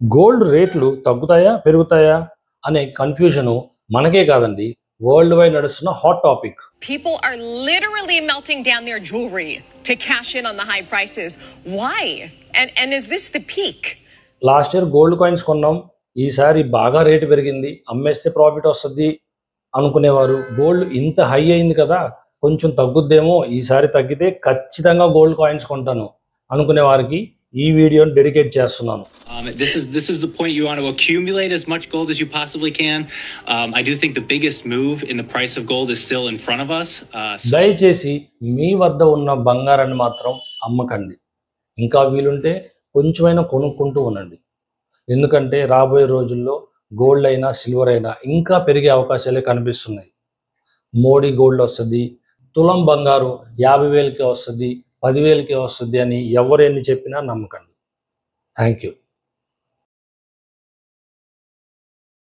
Gold రేట్లు తగ్గుతాయా పెరుగుతాయా అనే కన్ఫ్యూజన్ మనకే కాదండి వరల్డ్ వైడ్ నడుస్తున్న hot topic People are literally melting down their jewelry to cash in on the high prices. Why? And and is this the peak? Last year gold coins కొన్నాం ఈసారి బాగా రేటు పెరిగింది అమ్మేస్తే profit వస్తుంది అనుకునేవారు gold ఇంత high అయింది కదా కొంచెం తగ్గుద్దేమో ఈసారి తగ్గితే ఖచ్చితంగా గోల్డ్ కాయిన్స్ కొంటాను అనుకునే వారికి ఈ వీడియోని డెడికేట్ చేస్తున్నాను Um, this is this is the point you want to accumulate as much gold as you possibly can. Um, I do think the biggest move in the price of gold is still in front of us. Uh, so దయచేసి మీ వద్ద ఉన్న బంగారాన్ని మాత్రం అమ్మకండి ఇంకా వీలుంటే కొంచెమైనా కొనుక్కుంటూ ఉండండి ఎందుకంటే రాబోయే రోజుల్లో గోల్డ్ అయినా సిల్వర్ అయినా ఇంకా పెరిగే అవకాశాలే కనిపిస్తున్నాయి మోడీ గోల్డ్ వస్తుంది తులం బంగారు యాభై వేలకే వస్తుంది పదివేలకే వస్తుంది అని ఎవరు ఎన్ని చెప్పినా నమ్మకండి. Thank you